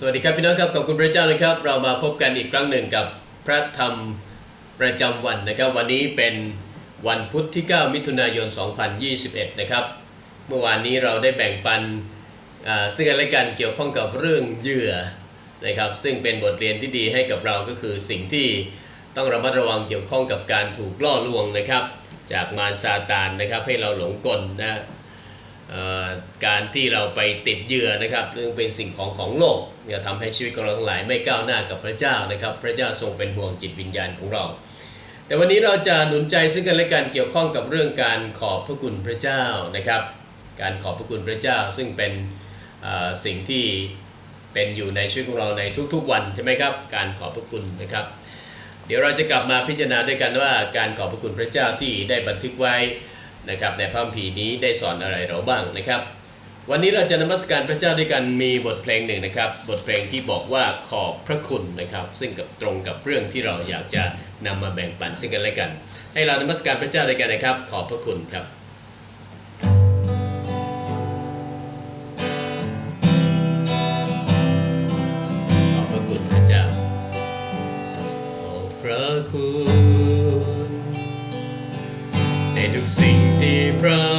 สวัสดีครับพี่น้องครับขอบคุณพระเจ้านะครับ เรามาพบกันอีกครั้งหนึ่งกับพระธรรมประจำวันนะครับ วันนี้เป็นวันพุธที่ 9 มิถุนายน 2021 นะครับ เมื่อวานนี้เราได้แบ่งปันซึ่งกันและกันเกี่ยวข้องกับเรื่องเหยื่อนะครับ ซึ่งเป็นบทเรียนที่ดีให้กับเราก็คือสิ่งที่ต้องระมัดระวังเกี่ยวข้องกับการถูกล่อลวงนะครับ จากมารซาตานนะครับให้เราหลงกลนะ การที่เราไปติดเหยื่อนะครับเรื่องเป็นสิ่งของของโลกจะทำให้ชีวิตของเราทั้งหลายไม่ก้าวหน้ากับพระเจ้านะครับ พระเจ้าทรงเป็นห่วงจิตวิญญาณของเรา แต่วันนี้เราจะหนุนใจซึ่งกันและกันเกี่ยวข้องกับเรื่องการขอบพระคุณพระเจ้านะครับ การขอบพระคุณพระเจ้า ซึ่งเป็นสิ่งที่เป็นอยู่ในชีวิตของเราในทุกๆวันใช่ไหมครับ การขอบพระคุณนะครับ เดี๋ยวเราจะกลับมาพิจารณาด้วยกันว่า การขอบพระคุณพระเจ้าที่ได้บันทึกไว้ นะครับในพระคัมภีร์นี้ได้สอนอะไรเราบ้างนะครับ วันนี้เราจะนมัสการพระเจ้าด้วยกันมีบทเพลงหนึ่งนะครับ บทเพลงที่บอกว่าขอบพระคุณนะครับ ซึ่งกับตรงกับเรื่องที่เราอยากจะนำมาแบ่งปันซึ่งกันและกัน ให้เรานมัสการพระเจ้าด้วยกันนะครับ ขอบพระคุณครับ ที่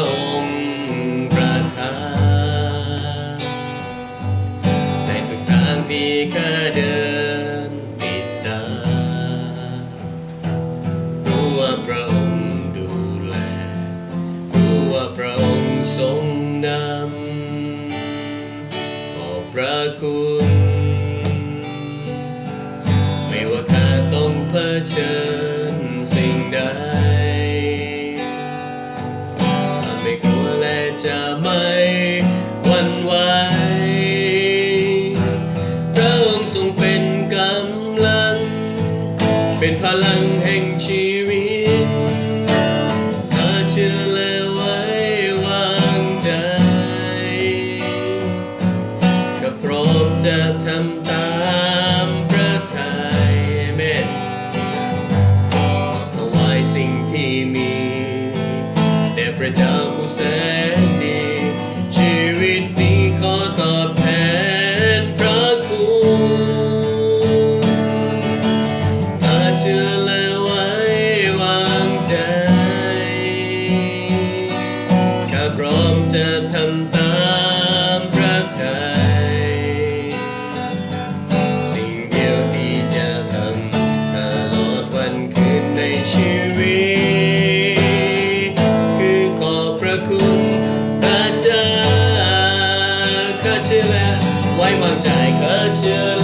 ข้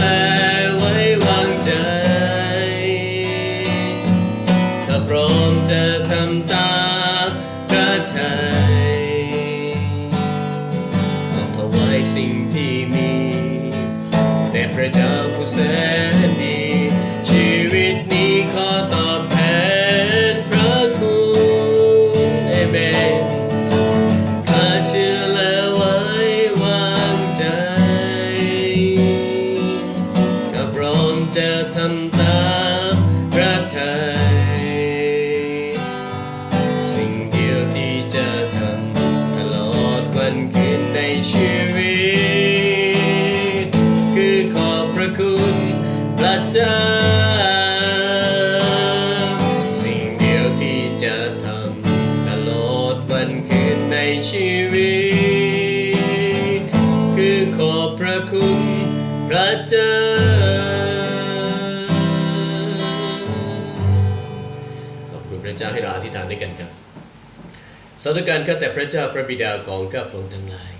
สาธุการข้าแต่พระเจ้าพระบิดาของข้าพระองค์ทั้งหลาย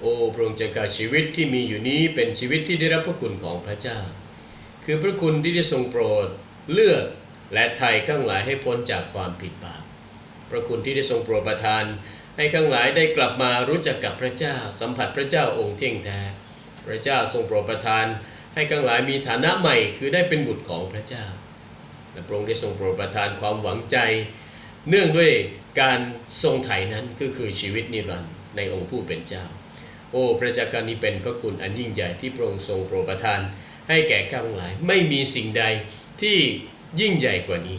โอ้พระองค์จะการชีวิตที่มีอยู่นี้เป็นชีวิตที่ได้รับพระคุณของพระเจ้า คือพระคุณที่ได้ทรงโปรดเลือกและไถ่ข้างหลายให้พ้นจากความผิดบาปพระคุณที่ได้ทรงโปรดประทาน ให้ข้างหลายได้กลับมารู้จักกับพระเจ้า สัมผัสพระเจ้าองค์เที่ยงแท้พระเจ้าทรงโปรดประทาน ให้ข้างหลายมีฐานะใหม่ คือได้เป็นบุตรของพระเจ้าและพระองค์ได้ทรงโปรดประทานความหวังใจ เนื่องด้วย การทรงไถ่นั้นก็คือชีวิตนิรันดร์ในองค์ผู้เป็นเจ้า โอ้ พระเจ้าการนี้เป็นพระคุณอันยิ่งใหญ่ที่พระองค์ทรงโปรดประทาน ให้แก่ข้าทั้งหลาย ไม่มีสิ่งใดที่ยิ่งใหญ่กว่านี้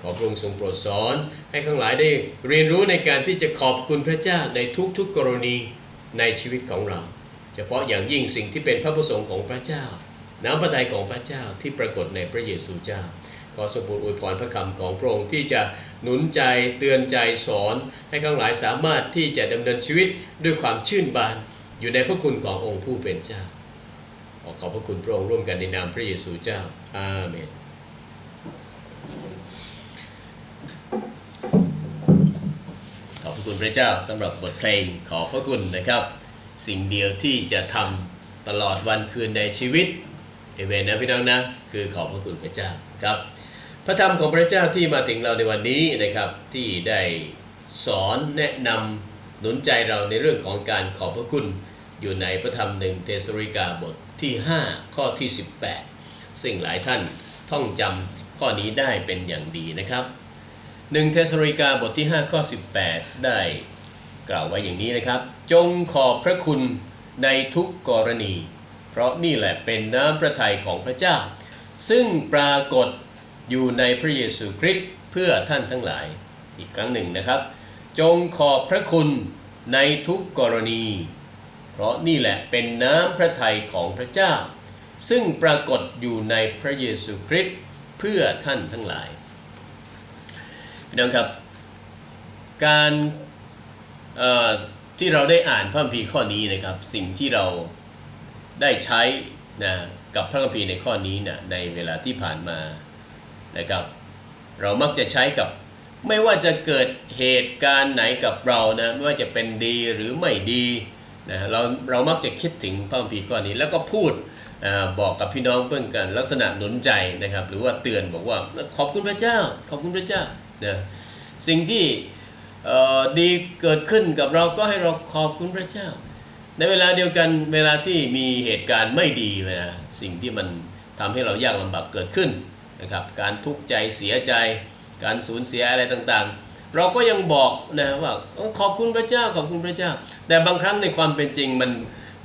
ขอพระองค์ทรงโปรดสอน ให้ข้างหลายได้เรียนรู้ในการที่จะขอบคุณพระเจ้าในทุกๆกรณีในชีวิตของเรา เฉพาะอย่างยิ่งสิ่งที่เป็นพระประสงค์ของพระเจ้า น้ำพระทัยของพระเจ้าที่ปรากฏในพระเยซูเจ้า ขอสมบูรณ์อวยพรพระคำของพระองค์ที่จะหนุนใจเตือนใจสอนให้ข้างหลายสามารถที่จะดำเนินชีวิตด้วยความชื่นบานอยู่ในพระคุณขององค์ผู้เป็นเจ้า ขอขอบพระคุณพระองค์ร่วมกันในนามพระเยซูเจ้า อาเมนขอบพระคุณพระเจ้าสำหรับบทเพลงขอบพระคุณนะครับ สิ่งเดียวที่จะทำตลอดวันคืนในชีวิตเอเมนนะพี่น้องนะ คือขอบพระคุณพระเจ้าครับ พระธรรมของพระเจ้าที่มาถึงเราในวันนี้นะครับที่ได้สอนแนะนำหนุนใจเราในเรื่องของการขอบพระคุณ อยู่ในพระธรรมหนึ่งเทสริกาบทที่ 5 ข้อที่ 18 ซึ่งหลายท่านท่องจำข้อนี้ได้เป็นอย่างดีนะครับหนึ่งเทสริกาบทที่ 5 ข้อ 18 ได้กล่าวไว้อย่างนี้นะครับ จงขอบพระคุณในทุกกรณี เพราะนี่แหละเป็นน้ำพระทัยของพระเจ้า ซึ่งปรากฏ อยู่ในพระเยซูคริสต์เพื่อท่านทั้งหลายอีกครั้งหนึ่งนะครับ จงขอบพระคุณในทุกกรณี เพราะนี่แหละเป็นน้ำพระทัยของพระเจ้า ซึ่งปรากฏอยู่ในพระเยซูคริสต์เพื่อท่านทั้งหลายพี่น้องครับ การที่เราได้อ่านพระคัมภีร์ข้อนี้นะครับ สิ่งที่เราได้ใช้นะกับพระคัมภีร์ในข้อนี้นะในเวลาที่ผ่านมา นะครับ เรามักจะใช้กับไม่ว่าจะเกิดเหตุการณ์ไหนกับเรานะไม่ว่าจะเป็นดีหรือไม่ดีนะเราเรามักจะคิดถึงพระคัมภีร์ข้อนนี้ แล้วก็พูดอบอกกับพี่น้องเพื่อนกันลักษณะหนุนใจนะครับ หรือว่าเตือนบอกว่าขอบคุณพระเจ้า ขอบคุณพระเจ้านะสิ่งที่ดีเกิดขึ้นกับเราก็ให้เราขอบคุณพระเจ้า ในเวลาเดียวกันเวลาที่มีเหตุการณ์ไม่ดีนะสิ่งที่มันทำให้เรายากลำบากเกิดขึ้น นะครับการทุกข์ใจเสียใจ การสูญเสียอะไรต่างๆ เราก็ยังบอกนะว่าขอบคุณพระเจ้าขอบคุณพระเจ้า แต่บางครั้งในความเป็นจริงมัน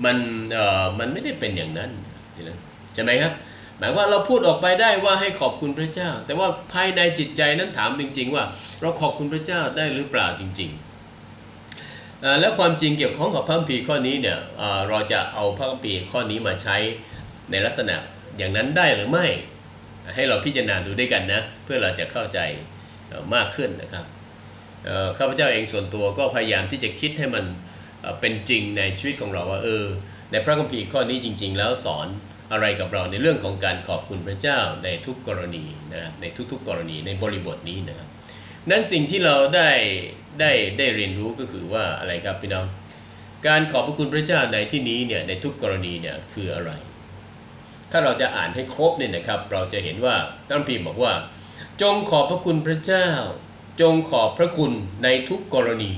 มันเอ่อมันไม่ได้เป็นอย่างนั้นใช่ไหมครับหมายว่าเราพูดออกไปได้ว่าให้ขอบคุณพระเจ้า แต่ว่าภายในจิตใจนั้นถามจริง ๆ ว่า เราขอบคุณพระเจ้าได้หรือเปล่าจริงๆ และความจริงเกี่ยวข้องกับพระคัมภีร์ข้อนี้เนี่ยเราจะเอาพระคัมภีร์ข้อนี้มาใช้ในลักษณะอย่างนั้นได้หรือไม่ ให้เราพิจารณาดูด้วยกันนะ เพื่อเราจะเข้าใจมากขึ้นนะครับข้าพเจ้าเองส่วนตัวก็พยายามที่จะคิดให้มันเอ่อเป็นจริงในชีวิตของเราว่าเออ ในพระคัมภีร์ข้อนี้จริง ๆ แล้วสอนอะไรกับเราในเรื่องของการขอบคุณพระเจ้าในทุกกรณีนะในทุกๆกรณีในบริบทนี้นะครับนั้นสิ่งที่เราได้ได้ได้เรียนรู้ก็คือว่าอะไรครับพี่น้อง การขอบพระคุณพระเจ้าในที่นี้เนี่ยในทุกกรณีเนี่ยคืออะไร ถ้าเราจะอ่านให้ครบเนี่ยนะครับ เราจะเห็นว่าท่านพีร์บอกว่า จงขอบพระคุณพระเจ้า จงขอบพระคุณในทุกกรณี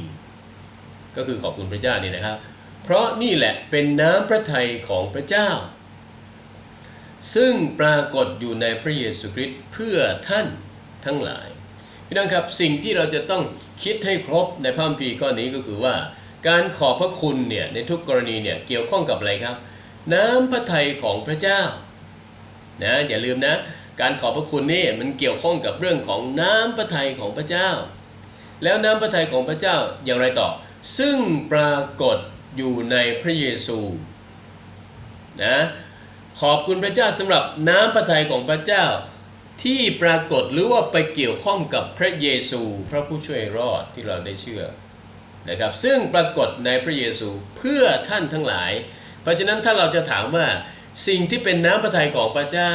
ก็คือขอบคุณพระเจ้านี่นะครับ เพราะนี่แหละเป็นน้ำพระทัยของพระเจ้า ซึ่งปรากฏอยู่ในพระเยซูคริสต์เพื่อท่านทั้งหลายพี่น้องครับสิ่งที่เราจะต้องคิดให้ครบในพระคัมภีร์ข้อนี้ก็คือว่า การขอบพระคุณเนี่ยในทุกกรณีเนี่ยเกี่ยวข้องกับอะไรครับ น้ำพระทัยของพระเจ้านะอย่าลืมนะ การขอบพระคุณนี่มันเกี่ยวข้องกับเรื่องของน้ำพระทัยของพระเจ้า แล้วน้ำพระทัยของพระเจ้าอย่างไรต่อ ซึ่งปรากฏอยู่ในพระเยซูนะขอบคุณพระเจ้าสำหรับน้ำพระทัยของพระเจ้า ที่ปรากฏหรือว่าไปเกี่ยวข้องกับพระเยซู พระผู้ช่วยรอดที่เราได้เชื่อนะครับซึ่งปรากฏในพระเยซูเพื่อท่านทั้งหลาย เพราะฉะนั้นถ้าเราจะถามว่าสิ่งที่เป็นน้ำพระทัยของพระเจ้า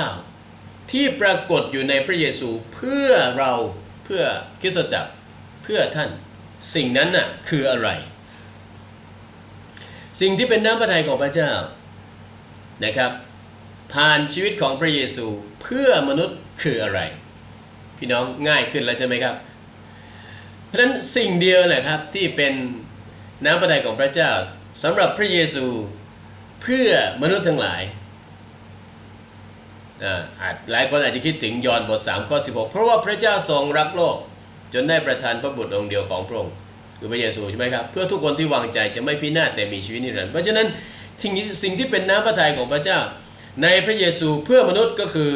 ที่ปรากฏอยู่ในพระเยซูเพื่อเราเพื่อคริสตจักรเพื่อท่าน สิ่งนั้นน่ะคืออะไร สิ่งที่เป็นน้ำพระทัยของพระเจ้านะครับ ผ่านชีวิตของพระเยซูเพื่อมนุษย์คืออะไร พี่น้องง่ายขึ้นแล้วใช่ไหมครับ เพราะฉะนั้นสิ่งเดียวแหละครับที่เป็นน้ำพระทัยของพระเจ้าสำหรับพระเยซู พื่อมนุษย์ทั้งหลายอ่าจหลายคนอาจจะคิดถึงยอห์นบท3ข้อ16 เพราะว่าพระเจ้าทรงรักโลก จนได้ประทานพระบุตรองค์เดียวของพระองค์คือพระเยซูใช่ไหมครับ เพื่อทุกคนที่วางใจจะไม่พินาศแต่มีชีวิตนิรันดร์เพราะฉะนั้นสิ่งสิ่งที่เป็นน้ำพระทัยของพระเจ้า ในพระเยซูเพื่อมนุษย์ก็คือ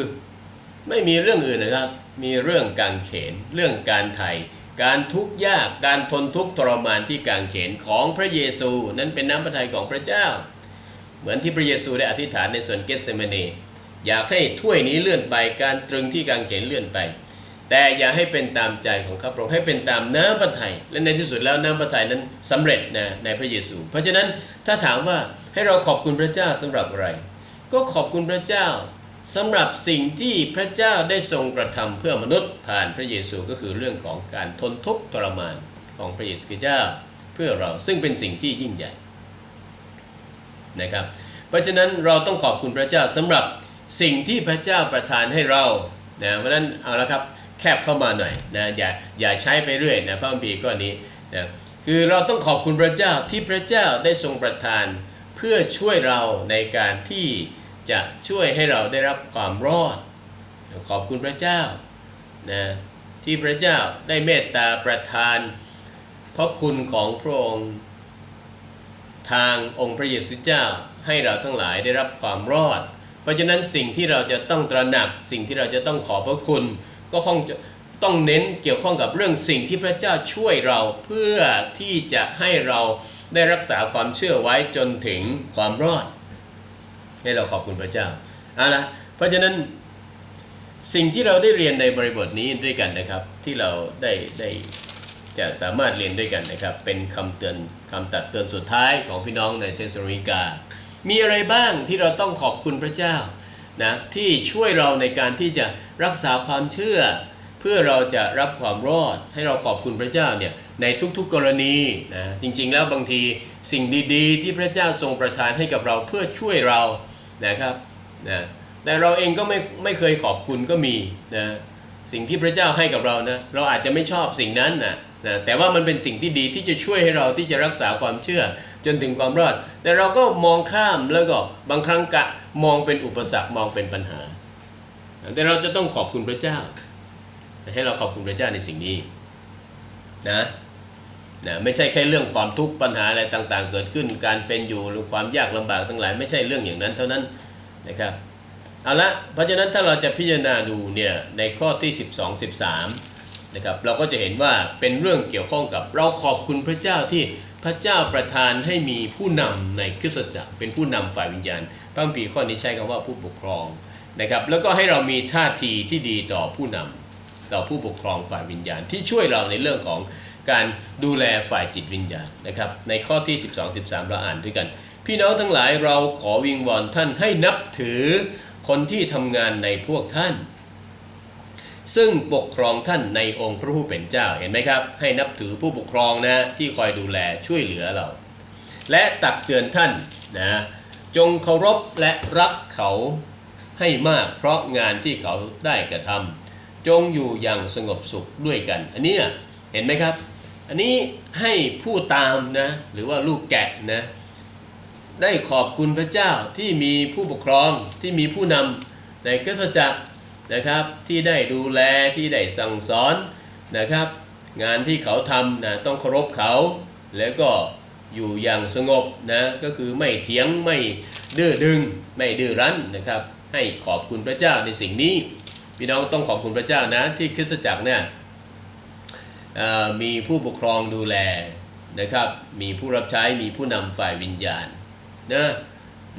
ไม่มีเรื่องอื่นนะครับ มีเรื่องการเขน เรื่องการไถ่การทุกข์ยากการทนทุกข์ทรมานที่กางเขนของพระเยซู นั้นเป็นน้ำพระทัยของพระเจ้า เหมือนที่พระเยซูได้อธิษฐานในสวนเกสเซมานีอยากให้ถ้วยนี้เลื่อนไปการตรึงที่กางเขนเลื่อนไป แต่อย่าให้เป็นตามใจของข้าพระองค์ให้เป็นตามน้ำพระทัยและในที่สุดแล้วน้ำพระทัยนั้นสำเร็จนะในพระเยซู เพราะฉะนั้นถ้าถามว่าให้เราขอบคุณพระเจ้าสำหรับอะไร ก็ขอบคุณพระเจ้าสำหรับสิ่งที่พระเจ้าได้ทรงกระทำเพื่อมนุษย์ผ่านพระเยซูก็คือเรื่องของการทนทุกข์ทรมานของพระเยซูเจ้า เพื่อเราซึ่งเป็นสิ่งที่ยิ่งใหญ่ นะครับ เพราะฉะนั้นเราต้องขอบคุณพระเจ้าสำหรับสิ่งที่พระเจ้าประทานให้เรานะเพราะฉะนั้นเอาละครับแคบเข้ามาหน่อยนะอย่าอย่าใช้ไปเรื่อยนะพระคัมภีร์ก้อนนี้นะคือเราต้องขอบคุณพระเจ้าที่พระเจ้าได้ทรงประทาน เพื่อช่วยเราในการที่จะช่วยให้เราได้รับความรอด ขอบคุณพระเจ้านะที่พระเจ้าได้เมตตาประทานพระคุณของพระองค์ ทางองค์พระเยซูเจ้าให้เราทั้งหลายได้รับความรอด เพราะฉะนั้นสิ่งที่เราจะต้องตระหนักสิ่งที่เราจะต้องขอบพระคุณ ก็คงจะต้องเน้นเกี่ยวข้องกับเรื่องสิ่งที่พระเจ้าช่วยเราเพื่อที่จะให้เราได้รักษาความเชื่อไว้จนถึงความรอด ให้เราขอบคุณพระเจ้าเอาละเพราะฉะนั้นสิ่งที่เราได้เรียนในบริบทนี้ด้วยกันนะครับ ที่เราได้ได้ จะสามารถเรียนด้วยกันนะครับ เป็นคำเตือนคำตัดเตือนสุดท้ายของพี่น้องในเทสโลนิกา มีอะไรบ้างที่เราต้องขอบคุณพระเจ้านะที่ช่วยเราในการที่จะรักษาความเชื่อ เพื่อเราจะรับความรอดให้เราขอบคุณพระเจ้าเนี่ยในทุกๆกรณีนะจริงๆแล้วบางทีสิ่งดีๆ ที่พระเจ้าทรงประทานให้กับเราเพื่อช่วยเรานะครับนะแต่เราเองก็ไม่ไม่เคยขอบคุณก็มีนะสิ่งที่พระเจ้าให้กับเรานะเราอาจจะไม่ชอบสิ่งนั้นนะ นะแต่ว่ามันเป็นสิ่งที่ดีที่จะช่วยให้เราที่จะรักษาความเชื่อจนถึงความรอด แต่เราก็มองข้ามแล้วก็บางครั้งกะมองเป็นอุปสรรคมองเป็นปัญหา แต่เราจะต้องขอบคุณพระเจ้า ให้เราขอบคุณพระเจ้าในสิ่งนี้นะนะไม่ใช่แค่เรื่องความทุกข์ปัญหาอะไรต่างๆ เกิดขึ้น การเป็นอยู่หรือความยากลำบากทั้งหลายไม่ใช่เรื่องอย่างนั้นเท่านั้นนะครับเอาละเพราะฉะนั้นถ้าเราจะพิจารณาดูเนี่ยในข้อที่ 12 13 นะครับเราก็จะเห็นว่าเป็นเรื่องเกี่ยวข้องกับเราขอบคุณพระเจ้าที่พระเจ้าประทานให้มีผู้นำในคริสตจักรเป็นผู้นำฝ่ายวิญญาณพระคัมภีร์ข้อนี้ใช้คำว่าผู้ปกครองนะครับแล้วก็ให้เรามีท่าทีที่ดีต่อผู้นำต่อผู้ปกครองฝ่ายวิญญาณ ที่ช่วยเราในเรื่องของการดูแลฝ่ายจิตวิญญาณนะครับในข้อที่ 12 13 เราอ่านด้วยกัน พี่น้องทั้งหลายเราขอวิงวอนท่านให้นับถือคนที่ทำงานในพวกท่าน ซึ่งปกครองท่านในองค์พระผู้เป็นเจ้าเห็นไหมครับ ให้นับถือผู้ปกครองนะที่คอยดูแลช่วยเหลือเรา และตักเตือนท่านนะจงเคารพและรักเขาให้มากเพราะงานที่เขาได้กระทำจงอยู่อย่างสงบสุขด้วยกัน อันนี้เห็นไหมครับ อันนี้ให้ผู้ตามนะหรือว่าลูกแกะนะได้ขอบคุณพระเจ้าที่มีผู้ปกครองที่มีผู้นำในคริสตจักร นะครับที่ได้ดูแลที่ได้สั่งสอนนะครับ งานที่เขาทำนะต้องเคารพเขา แล้วก็อยู่อย่างสงบนะก็คือไม่เถียงไม่ดื้อดึงไม่ดื้อรั้นนะครับ ให้ขอบคุณพระเจ้าในสิ่งนี้ พี่น้องต้องขอบคุณพระเจ้านะที่คริสตจักรเนี่ยมีผู้ปกครองดูแลนะครับ มีผู้รับใช้มีผู้นำฝ่ายวิญญาณนะ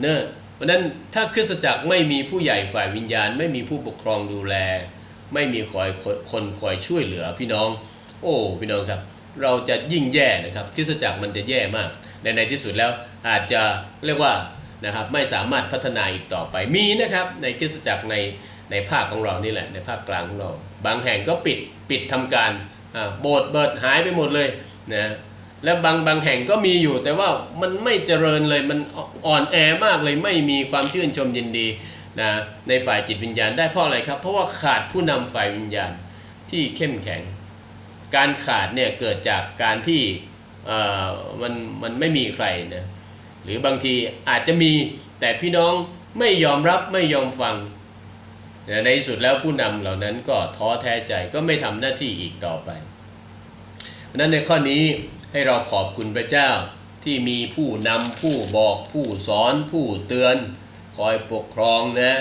เนะ เพราะนั้นถ้าคริสตจักรไม่มีผู้ใหญ่ฝ่ายวิญญาณ ไม่มีผู้ปกครองดูแล ไม่มีคอยคนคอยช่วยเหลือพี่น้อง โอ้พี่น้องครับ เราจะยิ่งแย่นะครับคริสตจักรมันจะแย่มากในในที่สุดแล้วอาจจะเรียกว่านะครับไม่สามารถพัฒนาอีกต่อไปมีนะครับในคริสตจักรในในภาคของเรานี่แหละในภาคกลางของเรา บางแห่งก็ปิดปิดทำการโบสถ์เบิดหายไปหมดเลยนะ และบางบางแห่งก็มีอยู่ แต่ว่ามันไม่เจริญเลยมันอ่อนแอมากเลยไม่มีความชื่นชมยินดีนะในฝ่ายจิตวิญญาณได้เพราะอะไรครับ เพราะว่าขาดผู้นำฝ่ายวิญญาณที่เข้มแข็ง การขาดเนี่ยเกิดจากการที่เอ่อมันมันไม่มีใครนะหรือบางทีอาจจะมีแต่พี่น้องไม่ยอมรับไม่ยอมฟังในที่สุดแล้วผู้นำเหล่านั้นก็ท้อแท้ใจก็ไม่ทำหน้าที่อีกต่อไปนั้นในข้อนี้ ให้เราขอบคุณพระเจ้าที่มีผู้นำผู้บอกผู้สอนผู้เตือน คอยปกครองนะ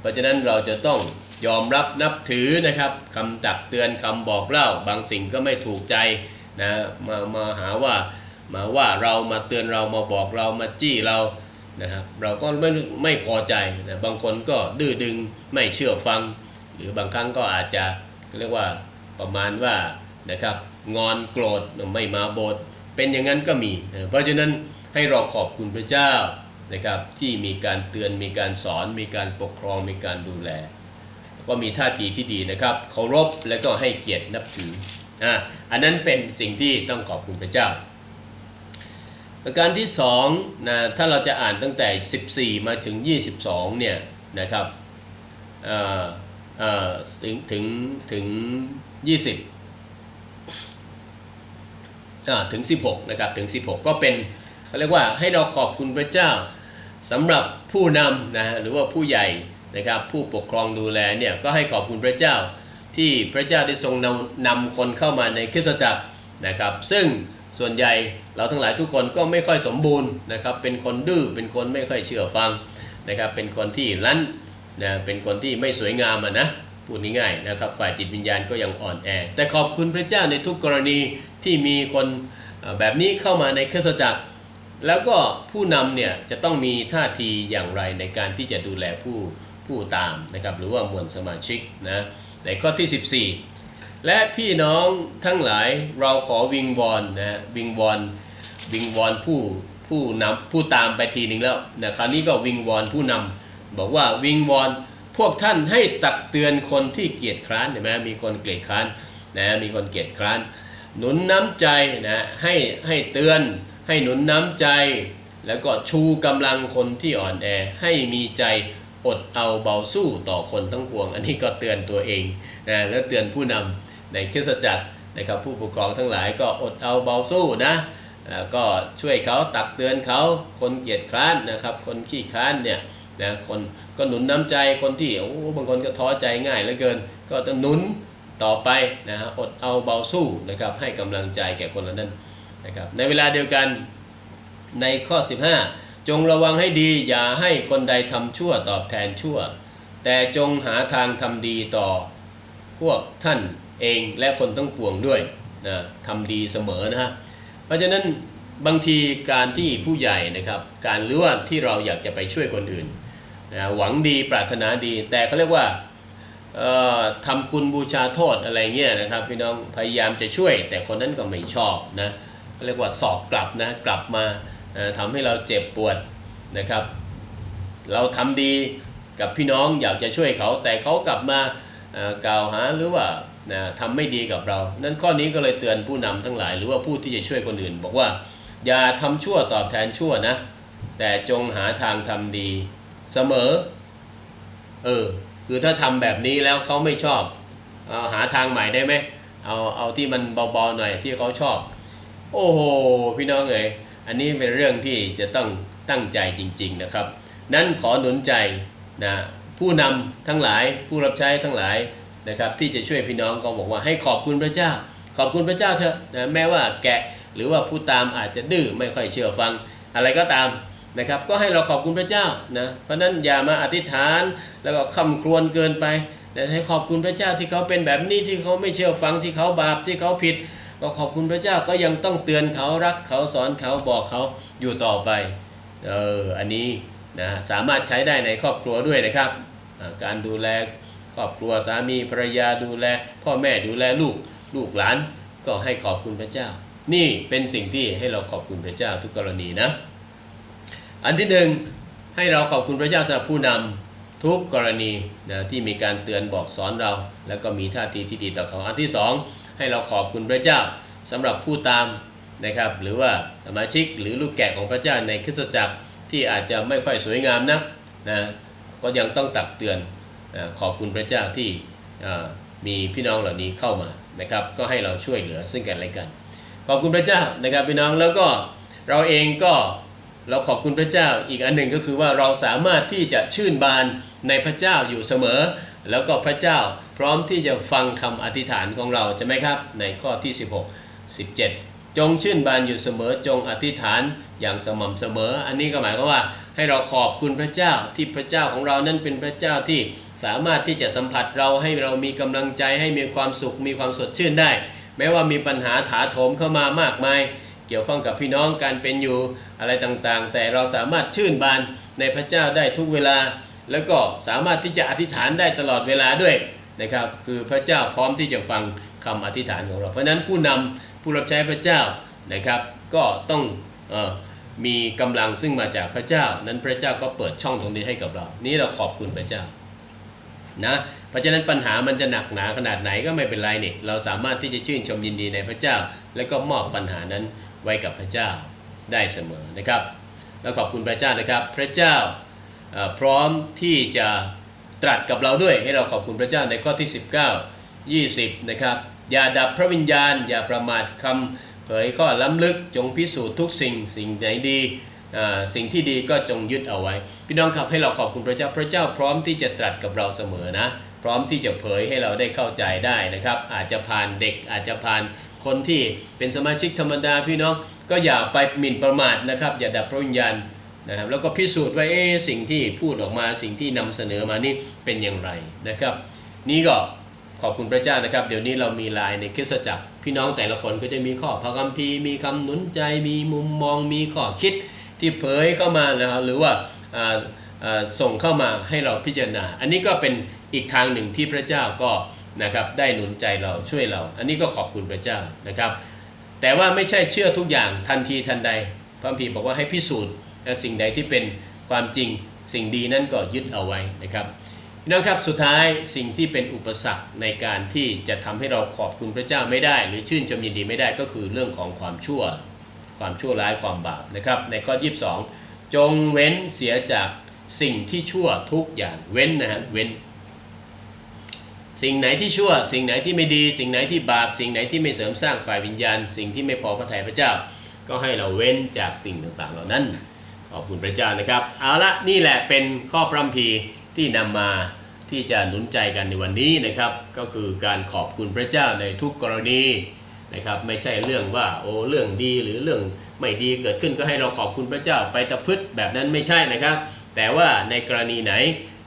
เพราะฉะนั้นเราจะต้องยอมรับนับถือนะครับคำตักเตือนคำบอกเล่า บางสิ่งก็ไม่ถูกใจนะมามาหาว่ามาว่าเรามาเตือนเรามาบอกเรามาจี้เรานะครับเราก็ไม่ไม่พอใจนะบางคนก็ดื้อดึงไม่เชื่อฟัง หรือบางครั้งก็อาจจะเรียกว่าประมาณว่า นะครับ งอนโกรธไม่มาโบสถ์เป็นอย่างนั้นก็มีนะเพราะฉะนั้นให้เราขอบคุณพระเจ้านะครับที่มีการเตือนมีการสอนมีการปกครองมีการดูแล ก็มีท่าทีที่ดีนะครับเคารพและก็ให้เกียรตินับถืออะอันนั้นเป็นสิ่งที่ต้องขอบคุณพระเจ้า ประการที่2นะถ้าเราจะอ่านตั้งแต่ 14 มาถึง 22เนี่ยนะครับเอ่อเอ่อถึงถึงถึง 20 ถึง 16นะครับถึง 16 ก็เป็นเขาเรียกว่าให้เราขอบคุณพระเจ้าสำหรับผู้นำนะหรือว่าผู้ใหญ่นะครับผู้ปกครองดูแลเนี่ยก็ให้ขอบคุณพระเจ้าที่พระเจ้าได้ทรงนำนำคนเข้ามาในคริสตจักรนะครับ ซึ่งส่วนใหญ่เราทั้งหลายทุกคนก็ไม่ค่อยสมบูรณ์นะครับ เป็นคนดื้อเป็นคนไม่ค่อยเชื่อฟังนะครับ เป็นคนที่รั้นนะเป็นคนที่ไม่สวยงามอะนะ พูดง่ายๆนะครับฝ่ายจิตวิญญาณก็ยังอ่อนแอ แต่ขอบคุณพระเจ้าในทุกกรณีที่มีคนแบบนี้เข้ามาในคริสตจักร แล้วก็ผู้นำเนี่ยจะต้องมีท่าทีอย่างไรในการที่จะดูแลผู้ผู้ตามนะครับหรือว่ามวลสมาชิกนะในข้อที่ 14 และพี่น้องทั้งหลายเราขอวิงวอนนะวิงวอนวิงวอนผู้ผู้นำผู้ตามไปทีหนึ่งแล้วนะคราวนี้ก็วิงวอนผู้นำบอกว่าวิงวอน พวกท่านให้ตักเตือนคนที่เกียจคร้านเห็นไหมมีคนเกลียดคร้านนะมีคนเกียจคร้าน หนุนน้ำใจนะให้ให้เตือน ให้หนุนน้ำใจ แล้วก็ชูกำลังคนที่อ่อนแอให้มีใจอดเอาเบาสู้ต่อคนทั้งปวง อันนี้ก็เตือนตัวเองนะแล้วเตือนผู้นำในคริสตจักรนะครับผู้ปกครองทั้งหลายก็อดเอาเบาสู้นะแล้วก็ช่วยเขาตักเตือนเขาคนเกียจคร้านนะครับ คนขี้คร้านเนี่ย นะคนก็หนุนน้ำใจคนที่โอ้บางคนก็ท้อใจง่ายเหลือเกิน ก็ต้องหนุนต่อไปนะฮะอดเอาเบาสู้นะครับให้กำลังใจแก่คนเหล่านั้นนะครับในเวลาเดียวกันในข้อ 15 จงระวังให้ดีอย่าให้คนใดทำชั่วตอบแทนชั่ว แต่จงหาทางทำดีต่อพวกท่านเองและคนทั้งปวงด้วยนะทำดีเสมอนะฮะเพราะฉะนั้นบางทีการที่ผู้ใหญ่นะครับ การหรือว่าที่เราอยากจะไปช่วยคนอื่น นะหวังดีปรารถนาดี แต่เขาเรียกว่าเอ่อทำคุณบูชาโทษอะไรเงี้ยนะครับ พี่น้องพยายามจะช่วย แต่คนนั้นก็ไม่ชอบนะเรียกว่าสอบกลับนะกลับมาเอ่อทำให้เราเจ็บปวดนะครับ เราทำดีกับพี่น้องอยากจะช่วยเขา แต่เขากลับมากล่าวหาหรือว่านะทำไม่ดีกับเรา นั้นข้อนี้ก็เลยเตือนผู้นำทั้งหลาย หรือว่าผู้ที่จะช่วยคนอื่น บอกว่าอย่าทำชั่วตอบแทนชั่วนะแต่จงหาทางทำดี เสมอ เออ คือถ้าทำแบบนี้แล้วเขาไม่ชอบเอาหาทางใหม่ได้ไหมเอาเอาที่มันเบาๆหน่อยที่เขาชอบ โอ้โหพี่น้องเอ๋ยอันนี้เป็นเรื่องที่จะต้องตั้งใจจริง ๆนะครับ นั้นขอหนุนใจนะผู้นำทั้งหลายผู้รับใช้ทั้งหลายนะครับ ที่จะช่วยพี่น้องก็บอกว่าให้ขอบคุณพระเจ้า ขอบคุณพระเจ้าเถอะนะแม้ว่าแกะหรือว่าผู้ตามอาจจะดื้อไม่ค่อยเชื่อฟัง อะไรก็ตาม นะครับ ก็ให้เราขอบคุณพระเจ้านะเพราะนั้นอย่ามาอธิษฐานแล้วก็คำครวญเกินไปแต่ให้ขอบคุณพระเจ้าที่เขาเป็นแบบนี้ที่เขาไม่เชื่อฟังที่เขาบาปที่เขาผิด ก็ขอบคุณพระเจ้าก็ยังต้องเตือนเขารักเขาสอนเขาบอกเขาอยู่ต่อไปเอออันนี้นะสามารถใช้ได้ในครอบครัวด้วยนะครับ การดูแลครอบครัวสามีภรรยาดูแล พ่อแม่ดูแลลูกลูกหลานก็ให้ขอบคุณพระเจ้า นี่เป็นสิ่งที่ให้เราขอบคุณพระเจ้าทุกกรณีนะ อันที่หนึ่งให้เราขอบคุณพระเจ้าสำหรับผู้นำทุกกรณีนะที่มีการเตือนบอกสอนเรา แล้วก็มีท่าทีที่ดีต่อเขาอันที่สองให้เราขอบคุณพระเจ้าสำหรับผู้ตามนะครับหรือว่าสมาชิกหรือลูกแกะของพระเจ้าในคริสตจักรที่อาจจะไม่ค่อยสวยงามนักนะก็ยังต้องตักเตือนนะขอบคุณพระเจ้าที่มีพี่น้องเหล่านี้เข้ามานะครับก็ให้เราช่วยเหลือซึ่งกันและกัน ขอบคุณพระเจ้านะครับพี่น้องแล้วก็เราเองก็ เราขอบคุณพระเจ้าอีกอันหนึ่งก็คือว่าเราสามารถที่จะชื่นบานในพระเจ้าอยู่เสมอ แล้วก็พระเจ้าพร้อมที่จะฟังคำอธิษฐานของเราใช่ไหมครับ ในข้อที่ 16 17 จงชื่นบานอยู่เสมอจงอธิษฐานอย่างสม่ำเสมอ อันนี้ก็หมายความว่าให้เราขอบคุณพระเจ้าที่พระเจ้าของเรานั้นเป็นพระเจ้าที่สามารถที่จะสัมผัสเราให้เรามีกำลังใจให้มีความสุขมีความสดชื่นได้ แม้ว่ามีปัญหาถาโถมเข้ามามากมาย กี่ยวข้องกับพี่น้องการเป็นอยู่อะไรต่างๆ แต่เราสามารถชื่นบานในพระเจ้าได้ทุกเวลา แล้วก็สามารถที่จะอธิษฐานได้ตลอดเวลาด้วยนะครับ คือพระเจ้าพร้อมที่จะฟังคำอธิษฐานของเรา เพราะฉะนั้นผู้นำผู้รับใช้พระเจ้านะครับ ก็ต้องออมีกำลังซึ่งมาจากพระเจ้า นั้นพระเจ้าก็เปิดช่องตรงนี้ให้กับเรา นี่เราขอบคุณพระเจ้านะเพราะฉะนั้นปัญหามันจะหนักหนาขนาดไหนก็ไม่เป็นไรนี่เราสามารถที่จะชื่นชมยินดีในพระเจ้า แล้วก็มอบปัญหานั้น ไว้กับพระเจ้าได้เสมอนะครับ แล้วขอบคุณพระเจ้านะครับ พระเจ้าพร้อมที่จะตรัสกับเราด้วย ให้เราขอบคุณพระเจ้าในข้อที่ 19 20 นะครับ อย่าดับพระวิญญาณ อย่าประมาทคำเผยข้อล้ำลึกจงพิสูจน์ทุกสิ่งสิ่งไหนดีสิ่งที่ดีก็จงยึดเอาไว้ พี่น้องครับให้เราขอบคุณพระเจ้าพระเจ้าพร้อมที่จะตรัสกับเราเสมอนะ พร้อมที่จะเผยให้เราได้เข้าใจได้นะครับ อาจจะผ่านเด็กอาจจะผ่าน คนที่เป็นสมาชิกธรรมดาพี่น้องก็อย่าไปหมิ่นประมาทนะครับ อย่าดับพระวิญญาณนะครับแล้วก็พิสูจน์ว่าเอ๊สิ่งที่พูดออกมาสิ่งที่นำเสนอมานี่เป็นอย่างไรนะครับ นี่ก็ขอบคุณพระเจ้านะครับ เดี๋ยวนี้เรามีไลน์ในคริสตจักร พี่น้องแต่ละคนก็จะมีข้อพระคัมภีร์มีคำหนุนใจมีมุมมองมีข้อคิดที่เผยเข้ามานะครับหรือว่า,าาส่งเข้ามาให้เราพิจารณา อันนี้ก็เป็นอีกทางหนึ่งที่พระเจ้าก็ นะครับได้หนุนใจเราช่วยเรา อันนี้ก็ขอบคุณพระเจ้านะครับ แต่ว่าไม่ใช่เชื่อทุกอย่างทันทีทันใด พระคัมภีร์บอกว่าให้พิสูจน์สิ่งใดที่เป็นความจริงสิ่งดีนั้นก็ยึดเอาไว้นะครับพี่น้องครับสุดท้ายสิ่งที่เป็นอุปสรรคในการที่จะทำให้เราขอบคุณพระเจ้าไม่ได้ หรือชื่นชมยินดีไม่ได้ก็คือเรื่องของความชั่ว ความชั่วร้ายความบาปนะครับ ในข้อ 22 จงเว้นเสียจากสิ่งที่ชั่วทุกอย่างเว้นนะฮะเว้น สิ่งไหนที่ชั่ว สิ่งไหนที่ไม่ดี สิ่งไหนที่บาป สิ่งไหนที่ไม่เสริมสร้างฝ่ายวิญญาณ สิ่งที่ไม่พอพระทัยพระเจ้า ก็ให้เราเว้นจากสิ่งต่างๆ เหล่านั้น ขอบคุณพระเจ้านะครับ เอาละนี่แหละเป็นข้อพระคัมภีที่นำมาที่จะหนุนใจกันในวันนี้นะครับ ก็คือการขอบคุณพระเจ้าในทุกกรณีนะครับ ไม่ใช่เรื่องว่าโอ้เรื่องดีหรือเรื่องไม่ดีเกิดขึ้นก็ให้เราขอบคุณพระเจ้าไปตะพึดแบบนั้นไม่ใช่นะครับ แต่ว่าในกรณีไหน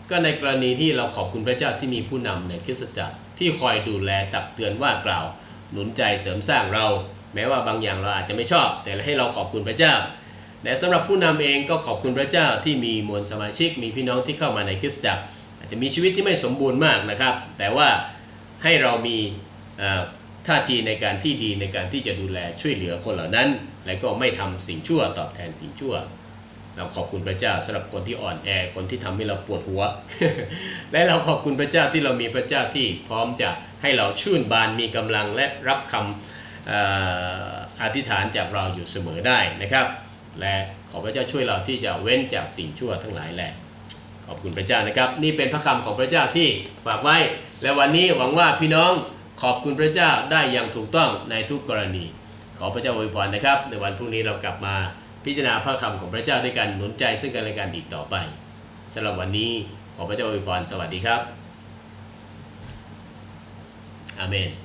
ก็ในกรณีที่เราขอบคุณพระเจ้าที่มีผู้นำในคริสตจักรที่คอยดูแลตักเตือนว่ากล่าว หนุนใจเสริมสร้างเรา แม้ว่าบางอย่างเราอาจจะไม่ชอบ แต่ให้เราขอบคุณพระเจ้าแต่สำหรับผู้นำเองก็ขอบคุณพระเจ้าที่มีมวลสมาชิก มีพี่น้องที่เข้ามาในคริสตจักร อาจจะมีชีวิตที่ไม่สมบูรณ์มากนะครับ แต่ว่าให้เรามีท่าทีในการที่ดีในการที่จะดูแลช่วยเหลือคนเหล่านั้น และก็ไม่ทำสิ่งชั่วตอบแทนสิ่งชั่ว เราขอบคุณพระเจ้าสำหรับคนที่อ่อนแอคนที่ทำให้เราปวดหัว และเราขอบคุณพระเจ้าที่เรามีพระเจ้าที่พร้อมจะให้เราชื่นบานมีกำลังและรับคำเอ่ออธิษฐานจากเราอยู่เสมอได้นะครับ และขอพระเจ้าช่วยเราที่จะเว้นจากสิ่งชั่วทั้งหลายแหละขอบคุณพระเจ้านะครับ นี่เป็นพระคำของพระเจ้าที่ฝากไว้ และวันนี้หวังว่าพี่น้องขอบคุณพระเจ้าได้อย่างถูกต้องในทุกกรณี ขอพระเจ้าอวยพรนะครับ ในวันพรุ่งนี้เรากลับมา พิจารณาพระคำของพระเจ้าด้วยกันหนุนใจซึ่งกันและกันอีกต่อไปสำหรับวันนี้ขอพระเจ้าอวยพรสวัสดีครับอาเมน